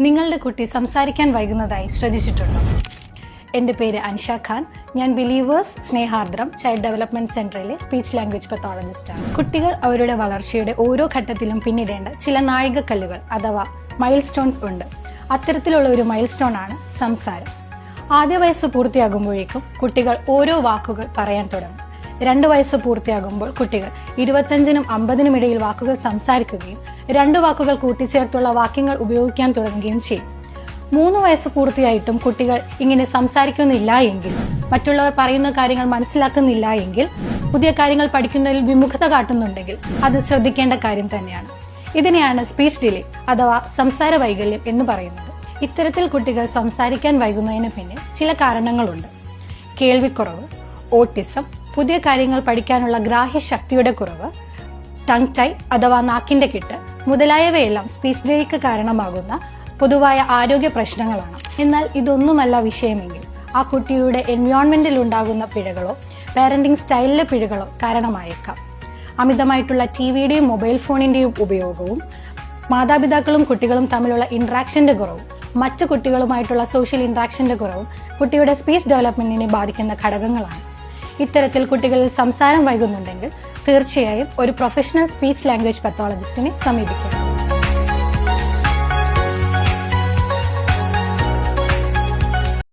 നിങ്ങളുടെ കുട്ടി സംസാരിക്കാൻ വൈകുന്നതായി ശ്രദ്ധിച്ചിട്ടുണ്ടോ? എന്റെ പേര് അൻഷ ഖാൻ. ഞാൻ ബിലീവേഴ്സ് സ്നേഹാർദ്രം ചൈൽഡ് ഡെവലപ്മെന്റ് സെന്ററിലെ സ്പീച്ച് ലാംഗ്വേജ് പത്തോളജിസ്റ്റാണ് കുട്ടികൾ അവരുടെ വളർച്ചയുടെ ഓരോ ഘട്ടത്തിലും പിന്നിടേണ്ട ചില നാഴികക്കല്ലുകൾ അഥവാ മൈൽ സ്റ്റോൺസ് ഉണ്ട്. അത്തരത്തിലുള്ള ഒരു മൈൽ സ്റ്റോൺ ആണ് സംസാരം. ആദ്യ വയസ്സ് പൂർത്തിയാകുമ്പോഴേക്കും കുട്ടികൾ ഓരോ വാക്കുകൾ പറയാൻ തുടങ്ങും. രണ്ട് വയസ്സ് പൂർത്തിയാകുമ്പോൾ കുട്ടികൾ ഇരുപത്തഞ്ചിനും അമ്പതിനും ഇടയിൽ വാക്കുകൾ സംസാരിക്കുകയും രണ്ട് വാക്കുകൾ കൂട്ടിച്ചേർത്തുള്ള വാക്യങ്ങൾ ഉപയോഗിക്കാൻ തുടങ്ങുകയും ചെയ്യും. മൂന്ന് വയസ്സ് പൂർത്തിയായിട്ടും കുട്ടികൾ ഇങ്ങനെ സംസാരിക്കുന്നില്ല എങ്കിൽ മറ്റുള്ളവർ പറയുന്ന കാര്യങ്ങൾ മനസ്സിലാക്കുന്നില്ല എങ്കിൽ പുതിയ കാര്യങ്ങൾ പഠിക്കുന്നതിൽ വിമുഖത കാട്ടുന്നുണ്ടെങ്കിൽ അത് ശ്രദ്ധിക്കേണ്ട കാര്യം തന്നെയാണ്. ഇതിനെയാണ് സ്പീച്ച് ഡിലേ അഥവാ സംസാര വൈകല്യം എന്ന് പറയുന്നത്. ഇത്തരത്തിൽ കുട്ടികൾ സംസാരിക്കാൻ വൈകുന്നതിന് പിന്നിൽ ചില കാരണങ്ങളുണ്ട്. കേൾവിക്കുറവ് ഓട്ടിസം പുതിയ കാര്യങ്ങൾ പഠിക്കാനുള്ള ഗ്രാഹ്യശക്തിയുടെ കുറവ് ടങ് ടൈ അഥവാ നാക്കിന്റെ കിട്ട് മുതലായവയെല്ലാം സ്പീച്ച് ഡിലേക്ക് കാരണമാകുന്ന പൊതുവായ ആരോഗ്യ പ്രശ്നങ്ങളാണ്. എന്നാൽ ഇതൊന്നുമല്ല വിഷയമെങ്കിൽ ആ കുട്ടിയുടെ എൻവയോൺമെന്റിൽ ഉണ്ടാകുന്ന പിഴകളോ പാരന്റിംഗ് സ്റ്റൈലിലെ പിഴകളോ കാരണമായേക്കാം. അമിതമായിട്ടുള്ള ടി വിയുടെയും മൊബൈൽ ഫോണിന്റെയും ഉപയോഗവും മാതാപിതാക്കളും കുട്ടികളും തമ്മിലുള്ള ഇന്ററാക്ഷന്റെ കുറവും മറ്റു കുട്ടികളുമായിട്ടുള്ള സോഷ്യൽ ഇന്ററാക്ഷന്റെ കുറവും കുട്ടിയുടെ സ്പീച്ച് ഡെവലപ്മെന്റിനെ ബാധിക്കുന്ന ഘടകങ്ങളാണ്. ഇത്തരത്തിൽ കുട്ടികളിൽ സംസാരം വൈകുന്നുണ്ടെങ്കിൽ തീർച്ചയായും ഒരു പ്രൊഫഷണൽ സ്പീച്ച് ലാംഗ്വേജ് പത്തോളജിസ്റ്റിനെ സമീപിക്കണം